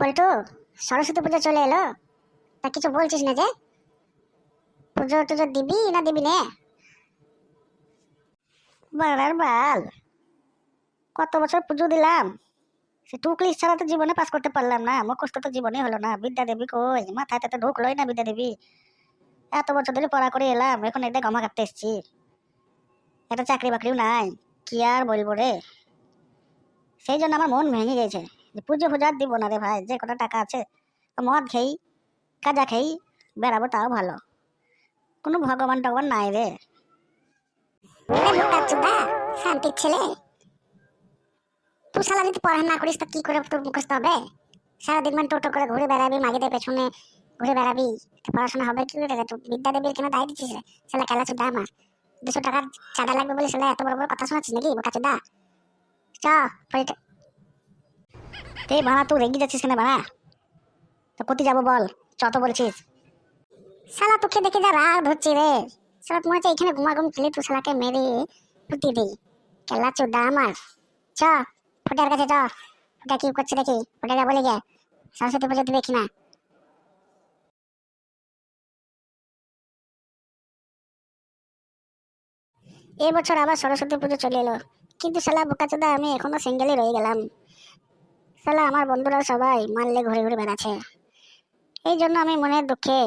বল্টু, সরস্বতী পুজো চলে এলো। তা কিছু বলছিস না যে? পুজো টুজো দিবি না দিবি নে? বাড়ার বাল, কত বছর পুজো দিলাম? সে টুকলিশ ছাড়া তো জীবনে পাস করতে পারলাম না। মুখস্থ তো জীবনে হলো না। বিদ্যা দেবী কই? মাথায় তো ঢুকলোই না বিদ্যা দেবী। এত বছর ধরে পড়া করে এলাম, এখন একটা গমা কাটতে এসছি। একটা চাকরি বাকরিও নাই, কি আর বলব রে? সেই জন্য আমার মন ভেঙে গেছে। যে পুজো ফুজো দিব না রে ভাই, যে কটা টাকা আছে মদ খেই কাজা খেই বেড়াবো তাও ভালো। কোনো ভগবান টগবান নাই রে। শান্তির ছেলে। তুই যদি করিস, তা কি করে তোর মুখস্থ হবে? সারাদিন মানে টোটো করে ঘুরে বেড়াবি, মাগিদের পেছনে ঘুরে বেড়াবি পড়াশোনা হবে কি করে? তুই বিদ্যা দেবীর কেন দায় দিচ্ছিস রে? খেলা চুদা আমার। দুশো টাকার চাঁদা লাগবে বলে এত বড় বড় কথা শোনাচ্ছিস নাকি, বোকা চুদা চ তে বাড়া, তুই রেগে যাচ্ছিস কেন বাড়া? তো কোথায় যাব বল? চত বলছিস। শালা, তোকে দেখে যা রাগ ধরছি রে। শালা, তোমার হচ্ছে এখানে ঘুমা ঘুম খেলে তুই শালাকে মেরে ফুটি দিই। খেলা চোদ্দা আমার। চ, ফুটার কাছে চ। ফুটা কি করছে দেখি? ফুটা যা বলে গে সরস্বতী পুজো দিবে কিনা এবছর আবার সরস্বতী পুজো চলে এলো। কিন্তু শালা বোকাচোদা আমি এখনও সিঙ্গেলই রয়ে গেলাম। শালা আমার বন্ধুরা সবাই মারলে ঘুরে ঘুরে বেড়াচ্ছে। এই জন্য আমি মনের দুঃখে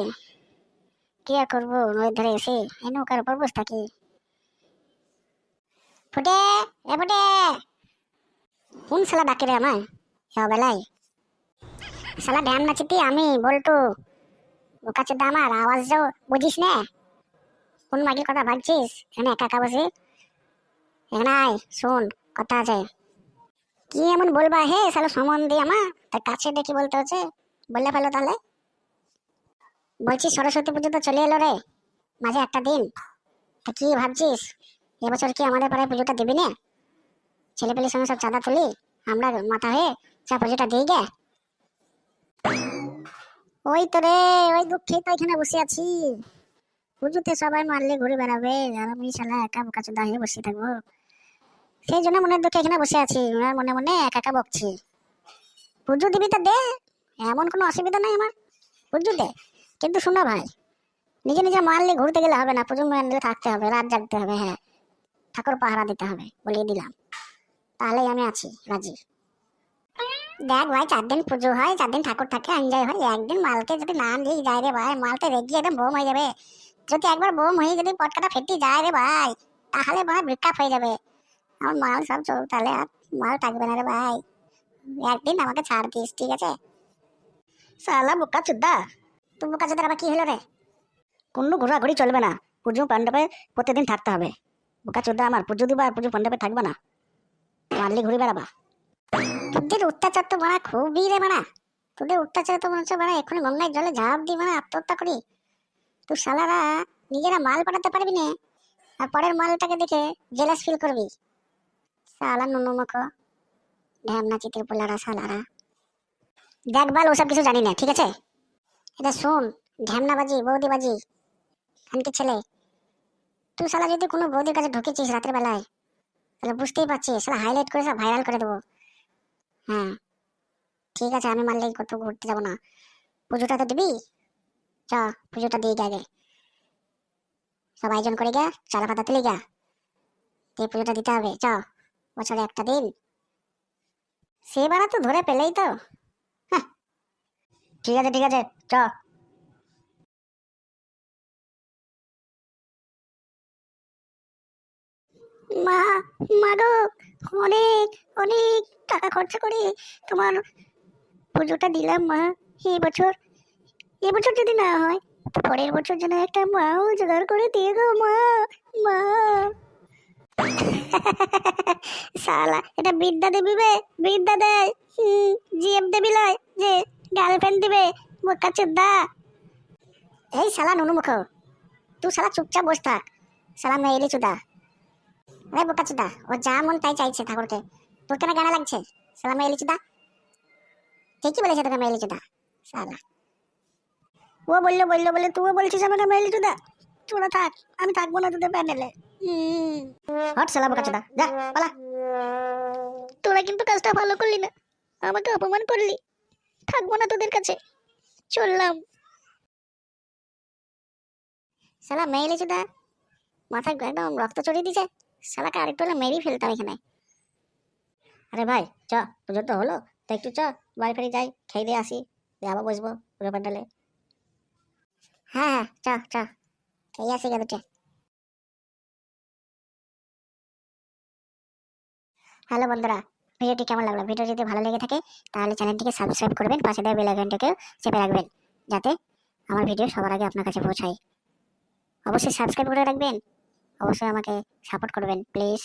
কি আর করব? নদীর ধরে এসে এই নৌকার উপর বসে থাকি। ফুটে, এ ফুটে। কোন শালা ডাকে রে আমায়? এ বেলায় শালা ড্যাম নাচিতি আমি বলটু। বোকা চোদ্দা আমার, আওয়াজ যাও বুঝিস না? কোন মাগির কথা ভাবছিস? এখানে একা একা বসে? এখানে আয়, শোন, কথা আছে। কি এমন বলবা? হে, শালা সম্বন্ধে আমার? তার কাছে দেখি বলতে হচ্ছে। বললে ফেলো তাহলে। বলছি, সরস্বতী পুজো তো চলে এলো রে। মাঝে একটা দিন। তা কি ভাবছিস? এবছর কি আমাদের পাড়ায় পুজোটা দিবি না? ছেলেপেলের সঙ্গে সব চাঁদা তুলি, আমরা মাথা হয়ে চা পুজোটা দিই গে। ওই তো রে, ওই দুঃখে তো এখানে বসে আছি। পুজোতে সবাই মারলে ঘুরে বেড়াবে। আর আমি শালা একা বোকা চোদা হয়ে বসে থাকব। সেই জন্য মনের দুঃখে এখানে বসে আছি। আর মনে মনে একা একা বকছি। পুজো দিবি তো দে, এমন কোনো অসুবিধা নাই আমার। পুজো দে, কিন্তু শোনো ভাই, নিজে নিজে মারলে ঘুরতে গেলে হবে না পুজো মারলে থাকতে হবে, রাত জাগতে হবে হ্যাঁ। ঠাকুর পাহারা দিতে হবে, বলিয়ে দিলাম। তাহলেই আমি আছি, রাজি। দেখ ভাই, চার দিন পুজো হয়, চার দিন ঠাকুর থাকে এনজয় হয়। একদিন মালকে যদি নাম দিয়ে যায় রে ভাই মালতে রেগে একদম বোম হয়ে যাবে। যদি একবার বোম হয়ে যদি পটকাটা ফেটে যায় রে ভাই, তাহলে ভাই ব্রেকআপ হয়ে যাবে। আমার মাল সব চল তাহলে আর মাল থাকবে না রে ভাই। একদিন আমাকে ছাড় দিস, ঠিক আছে? শালা বোকা চুদ্দা তুমি কাছে আবার কি হলো রে? কোনো ঘোরাঘুরি চলবে না, পুজো মণ্ডপে প্রতিদিন থাকতে হবে। বোকা চোদ্দা আমার, পুজো দিবা আর পুজো মণ্ডপে থাকবে না। মারলি ঘুরে বেড়াবা। তোদের অত্যাচার তো মারা খুবই রে মারা। তোদের অত্যাচার তো মনে হচ্ছে মারা এক্ষুনি গঙ্গায় জলে ঝাঁপ দিয়ে মানে আত্মহত্যা করি। তুই শালারা নিজেরা মাল পাঠাতে পারবি না, আর পরের মালটাকে দেখে জেলাস ফিল করবি। শালা নুনু মুখো ঢ্যাম নাচিতে পোলারা শালারা। দেখ বাল, ওসব কিছু জানি না, ঠিক আছে? এটা শোন ঢ্যামনা বৌদি বাজি খানকি ছেলে। তুই শালা যদি কোনো বৌদির কাছে ঢুকেছিস রাতের বেলায়, তাহলে বুঝতেই পারছিস, শালা হাইলাইট করে সব ভাইরাল করে দেবো। হ্যাঁ ঠিক আছে, আমি মারলে কোথাও ঘুরতে যাব না। পুজোটা তো দিবি? চ, পুজোটা দিয়ে আগে। সব আয়োজন করে গে, চালা পাতা তুলে গা। এই পুজোটা দিতে হবে, চ। বছরে একটা দিন। সেবার তো ধরে পেলেই তো। ঠিক আছে ঠিক আছে, চ। মা মা গো, অনেক অনেক টাকা খরচা করে তোমার পুজোটা দিলাম মা। এই বছর এবছর যদি না হয় পরের বছর যেন একটা মাও জোগাড় করে দিয়ে গো মা মা। এটা বিদ্যা দেবী বে, বিদ্যা দেয় জিএফ দেবী লয়, যে গার্লফ্রেন্ড দিবে এই চুপচাপ বস থাক। চুদা। আরে বোকা চুদা, ও যা মন তাই চাইছে ঠাকুরকে। তোর কেন গানা লাগছে? শালা মেয়েলি চুদা। ঠিকই বলেছে তোকে মেয়েলি চুদা ও বলল বলল বলে তুইও বলছিস আমাকে মেয়েলি চুদা। তোরা থাক, আমি থাকব না তোদের প্যান্ডেলে। হট শালা বোকা চোদা যা, পালা। তোরা কিন্তু কাজটা ভালো করলি না। আমাকে অপমান করলি। থাকব না তোদের কাছে। চললাম। শালা মেয়ে চুদা মাথায় একদম রক্ত চড়িয়ে দিছে শালাকে আরেকটু হলে মেরেই ফেলতাম এখানে। আরে ভাই, চ পুজো তো হলো। তো একটু চ, বাড়ি ফেরি যাই, খেয়ে দিয়ে আসি। দিয়ে আবার বসবো পুজো প্যান্ডেলে। হ্যাঁ হ্যাঁ চ চ। খেয়ে আসি গেছে হ্যালো বন্ধুরা, ভিডিওটি কেমন লাগল? ভিডিও যদি ভালো লেগে থাকে, তাহলে চ্যানেলটিকে সাবস্ক্রাইব করবেন, পাশে দেওয়া বেল চেপে রাখবেন, যাতে আমার ভিডিও সবার আগে আপনার কাছে পৌঁছায়। অবশ্যই সাবস্ক্রাইব করে রাখবেন, অবশ্যই আমাকে সাপোর্ট করবেন প্লিজ